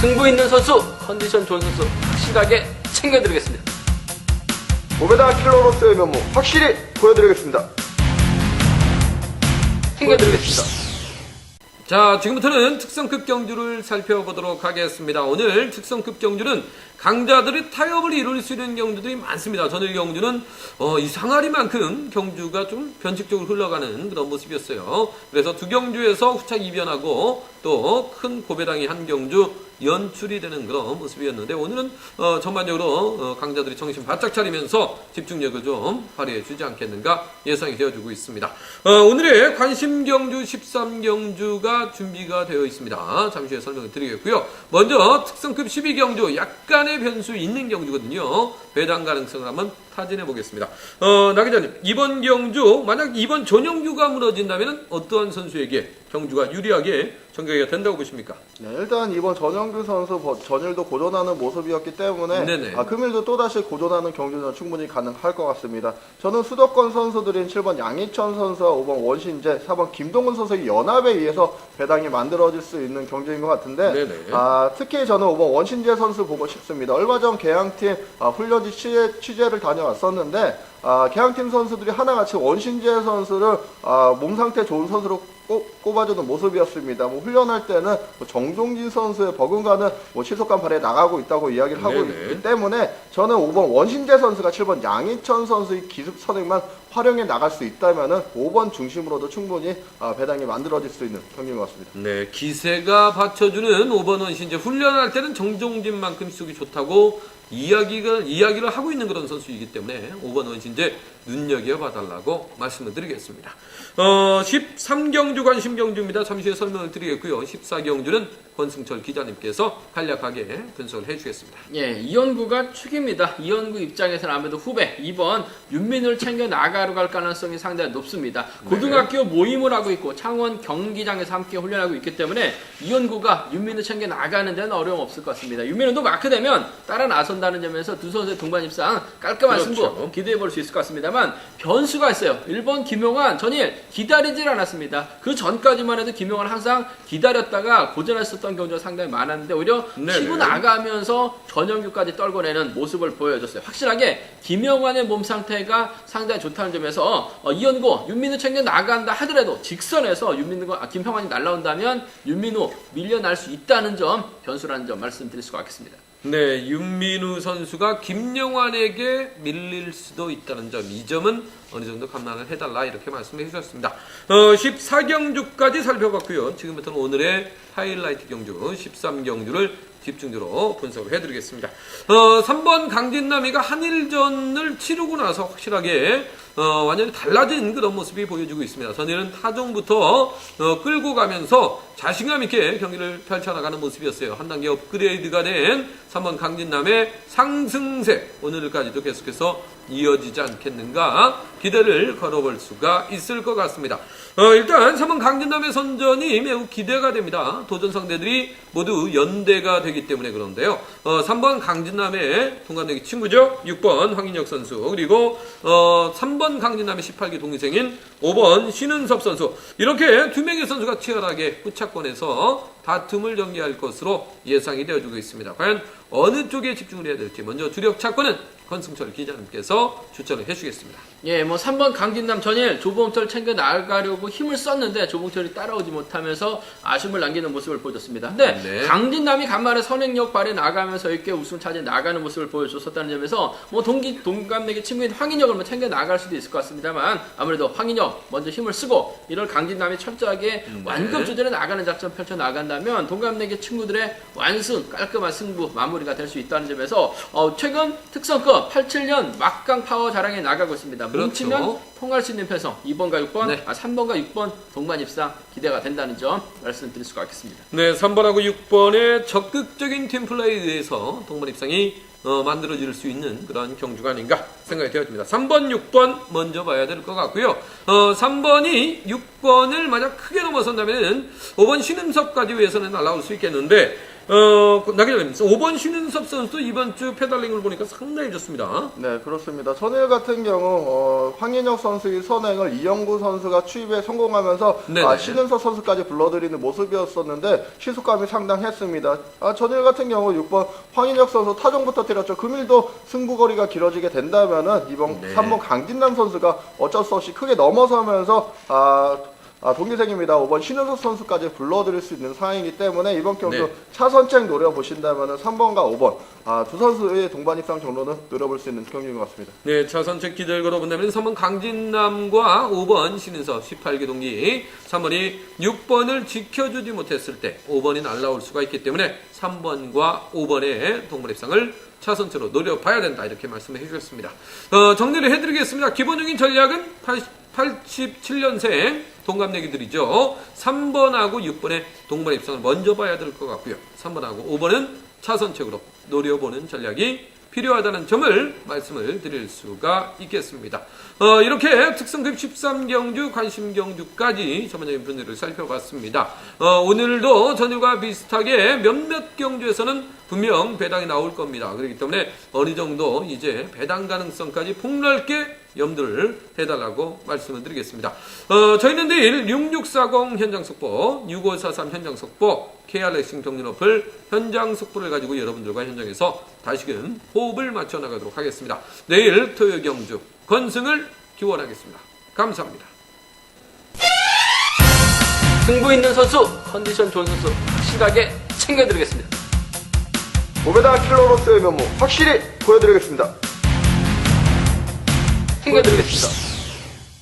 승부 있는 선수, 컨디션 좋은 선수 확실하게 챙겨드리겠습니다. 고베다 킬러로서의 면모 확실히 보여드리겠습니다. 챙겨드리겠습니다. 자, 지금부터는 특성급 경주를 살펴보도록 하겠습니다. 오늘 특성급 경주는 강자들이 타협을 이룰 수 있는 경주들이 많습니다. 전일 경주는 어, 이 상하리만큼 경주가 좀 변칙적으로 흘러가는 그런 모습이었어요. 그래서 두 경주에서 후착 이변하고 또 큰 고배당이 한 경주 연출이 되는 그런 모습이었는데 오늘은 어, 전반적으로 어, 강자들이 정신 바짝 차리면서 집중력을 좀 발휘해 주지 않겠는가 예상이 되어주고 있습니다. 어, 오늘의 관심 경주 13경주가 준비가 되어 있습니다. 잠시 후에 설명을 드리겠고요. 먼저 특성급 12경주 약간의 변수 있는 경주거든요. 배당 가능성을 한번 타진해 보겠습니다. 어, 나 기자님, 이번 경주 만약 이번 전용규가 무너진다면 어떠한 선수에게 경주가 유리하게 전개가 된다고 보십니까? 네, 일단 이번 전영규 선수 버- 전일도 고전하는 모습이었기 때문에 네네. 아, 금일도 또다시 고전하는 경주는 충분히 가능할 것 같습니다. 저는 수도권 선수들인 7번 양희천 선수와 5번 원신재, 4번 김동훈 선수의 연합에 의해서 배당이 만들어질 수 있는 경주인 것 같은데 네네. 아, 특히 저는 5번 원신재 선수 보고 싶습니다. 얼마 전 개항팀 아, 훈련지 취재, 취재를 다녀왔 었는데 아, 개항팀 선수들이 하나같이 원신재 선수를 아, 몸 상태 좋은 선수로 꼽, 꼽아주는 모습이었습니다. 뭐 훈련할 때는 뭐 정종진 선수의 버금가는 뭐 시속감 발에 나가고 있다고 이야기를 하고 네네. 있기 때문에 저는 5번 원신재 선수가 7번 양희천 선수의 기습 선행만 활용해 나갈 수 있다면은 5번 중심으로도 충분히 아, 배당이 만들어질 수 있는 경기인 것 같습니다. 네, 기세가 받쳐주는 5번 원신 이제 훈련할 때는 정종진만큼 속이 좋다고 이야기가 이야기를 하고 있는 그런 선수이기 때문에 5번 원신제 눈여겨 봐달라고 말씀을 드리겠습니다. 어, 13경주 관심 경주입니다. 잠시 후에 설명을 드리겠고요. 14경주는 권승철 기자님께서 간략하게 분석을 해주겠습니다. 예, 이연구가 축입니다. 이연구 입장에서는 아무래도 후배 2번 윤민을 챙겨 나가러 갈 가능성이 상당히 높습니다. 고등학교 모임을 하고 있고 창원 경기장에서 함께 훈련하고 있기 때문에 이연구가 윤민을 챙겨 나가는 데는 어려움 없을 것 같습니다. 윤민은 또 마크되면 따라 나선다는 점에서 두 선수의 동반 입상 깔끔한 그렇죠. 승부 기대해 볼 수 있을 것 같습니다만 변수가 있어요. 1번 김용환 전일 기다리질 않았습니다. 그 전까지만 해도 김용환 항상 기다렸다가 고전했었던 경우가 상당히 많았는데 오히려 네네. 치고 나가면서 전영규까지 떨궈내는 모습을 보여줬어요. 확실하게 김영환의 몸 상태가 상당히 좋다는 점에서 어, 이연고 윤민우 챙겨 나간다 하더라도 직선에서 윤민우가 아, 김형환이 날라온다면 윤민우 밀려날 수 있다는 점 변수라는 점 말씀드릴 수가 있겠습니다. 네, 윤민우 선수가 김영환에게 밀릴 수도 있다는 점, 이 점은 어느 정도 감안을 해달라 이렇게 말씀해 주셨습니다. 어, 14경주까지 살펴봤고요. 지금부터는 오늘의 하이라이트 경주, 13경주를 집중적으로 분석을 해드리겠습니다. 어, 3번 강진남이가 한일전을 치르고 나서 확실하게 어, 완전히 달라진 그런 모습이 보여주고 있습니다. 전에는 타종부터 어, 끌고 가면서 자신감 있게 경기를 펼쳐나가는 모습이었어요. 한 단계 업그레이드가 된 3번 강진남의 상승세 오늘까지도 계속해서 이어지지 않겠는가 기대를 걸어볼 수가 있을 것 같습니다. 어, 일단 3번 강진남의 선전이 매우 기대가 됩니다. 도전 상대들이 모두 연대가 되기 때문에 그런데요. 어, 3번 강진남의 동갑내기 친구죠. 6번 황인혁 선수 그리고 어, 3번 강진남의 18기 동생인 5번 신은섭 선수 이렇게 두 명의 선수가 치열하게 후차권에서 다툼을 연기할 것으로 예상이 되어지고 있습니다. 과연 어느 쪽에 집중을 해야 될지 먼저 주력 차권은 권승철 기자님께서 추천을 해주겠습니다. 예, 뭐 3번 강진남 전일 조봉철 챙겨 나가려고 힘을 썼는데 조봉철이 따라오지 못하면서 아쉬움을 남기는 모습을 보여줬습니다. 근데 네. 강진남이 간만에 선행력 발휘 나가면서 이렇게 우승 차지해 나가는 모습을 보여줬었다는 점에서 뭐 동기 동갑내기 친구인 황인혁을 뭐 챙겨 나갈 수도 있을 것 같습니다만 아무래도 황인혁 먼저 힘을 쓰고 이럴 강진남이 철저하게 네. 완급 조절해 나가는 작전 펼쳐 나간다면 동갑내기 친구들의 완승 깔끔한 승부 마무리가 될 수 있다는 점에서 어, 최근 특성급 87년 막강 파워 자랑에 나가고 있습니다. 그렇죠. 뭉치면 통할 수 있는 편성 2번과 6번, 네. 아 3번과 6번 동반 입상 기대가 된다는 점 말씀드릴 수가 있겠습니다. 네, 3번하고 6번의 적극적인 팀 플레이에 의해서 동반 입상이 어, 만들어질 수 있는 그런 경주가 아닌가 생각이 되어집니다. 3번, 6번 먼저 봐야 될 것 같고요. 어, 3번이 6번을 만약 크게 넘어선다면 5번 신음섭까지 위해서는 날아올 수 있겠는데 어, 나기자님, 5번 신윤섭 선수도 이번 주 페달링을 보니까 상당히 좋습니다. 네, 그렇습니다. 천일 같은 경우 어, 황인혁 선수의 선행을 이영구 선수가 추입에 성공하면서 네네. 아, 신은석 선수까지 불러들이는 모습이었었는데 시속감이 상당했습니다. 아, 전일 같은 경우 6번 황인혁 선수 타종부터 때렸죠. 금일도 승부거리가 길어지게 된다면은 이번 네. 3번 강진남 선수가 어쩔 수 없이 크게 넘어서면서 아, 아, 동기생입니다. 5번 신은석 선수까지 불러들일 수 있는 상황이기 때문에 이번 경기도 네. 차선책 노려보신다면 3번과 5번 아, 두 선수의 동반 입상 정도는 노려볼 수 있는 경기인 것 같습니다. 네, 차선책 기대를 걸어본다면 3번 강진남과 5번 신인섭 18기 동기 3번이 6번을 지켜주지 못했을 때 5번이 날라올 수가 있기 때문에 3번과 5번의 동물입상을 차선체로 노려봐야 된다 이렇게 말씀해 주셨습니다. 어, 정리를 해드리겠습니다. 기본적인 전략은 87년생 동갑내기들이죠. 3번하고 6번의 동반 입상을 먼저 봐야 될 것 같고요. 3번하고 5번은 차선책으로 노려보는 전략이 필요하다는 점을 말씀을 드릴 수가 있겠습니다. 어, 이렇게 특성급 13경주, 관심경주까지 전반적인 분위기를 살펴봤습니다. 어, 오늘도 전일과 비슷하게 몇몇 경주에서는 분명 배당이 나올 겁니다. 그렇기 때문에 어느 정도 이제 배당 가능성까지 폭넓게 염두를 해달라고 말씀을 드리겠습니다. 어, 저희는 내일 6640 현장 속보, 6543 현장 속보, KR 레싱 정리 어플 현장 속보를 가지고 여러분들과 현장에서 다시금 호흡을 맞춰 나가도록 하겠습니다. 내일 토요 경주 건승을 기원하겠습니다. 감사합니다. 승부 있는 선수, 컨디션 좋은 선수 확실하게 챙겨드리겠습니다. 오베다 킬러로서의 면모 확실히 보여드리겠습니다. 챙겨드리겠습니다.